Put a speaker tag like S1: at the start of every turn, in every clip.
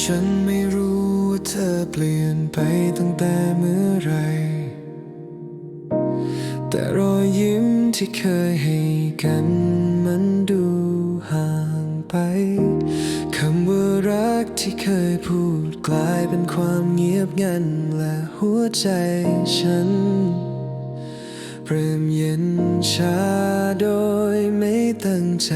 S1: ฉันไม่รู้ว่าเธอเปลี่ยนไปตั้งแต่เมื่อไร แต่รอยยิ้มที่เคยให้กันมันดูห่างไป คำว่ารักที่เคยพูดกลายเป็นความเงียบงันและหัวใจฉันเริ่มเย็นชาโดยไม่ตั้งใจ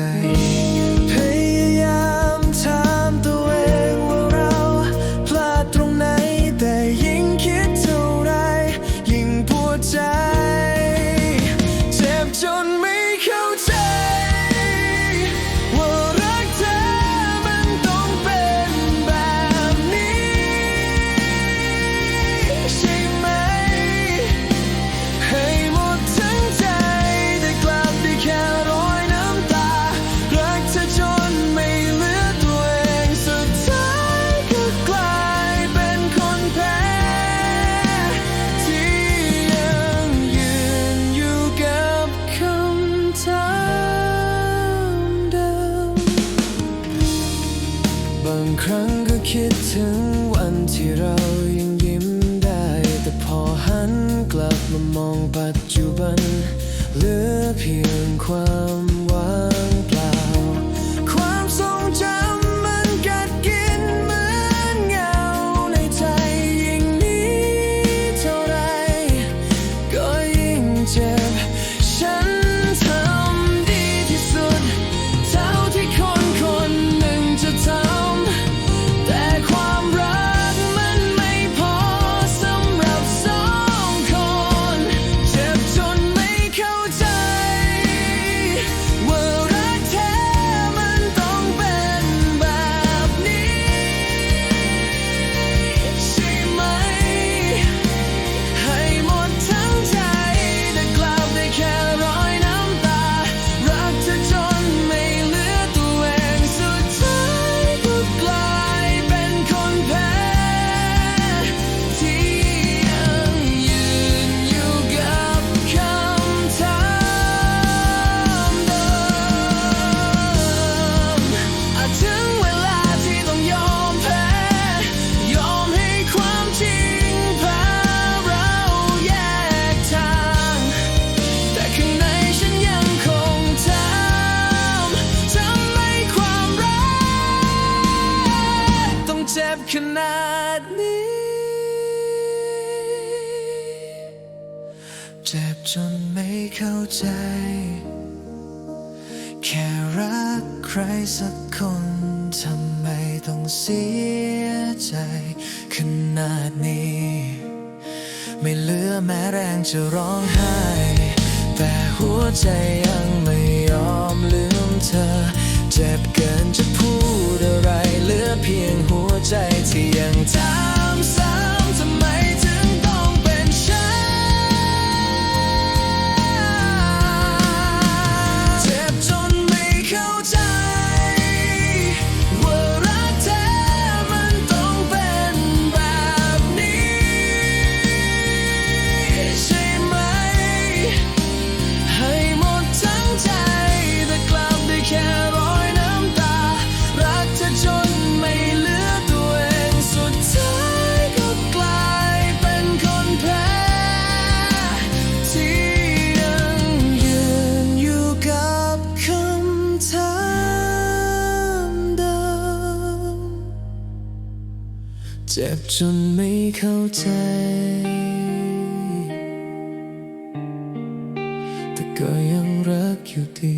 S1: ครั้งก็คิดถึงวันที่เรายังยิ้มได้ แต่พอหันกลับมามองปัจจุบัน เหลือเพียงความ ขนาดนี้ เจ็บจนไม่เข้าใจ แค่รักใครสักคนทำไมต้องเสียใจ ขนาดนี้ ไม่เหลือแม้แรงจะร้องไห้ แต่หัวใจยัง time. เจ็บจนไม่เข้าใจ แต่ก็ยังรักอยู่ดี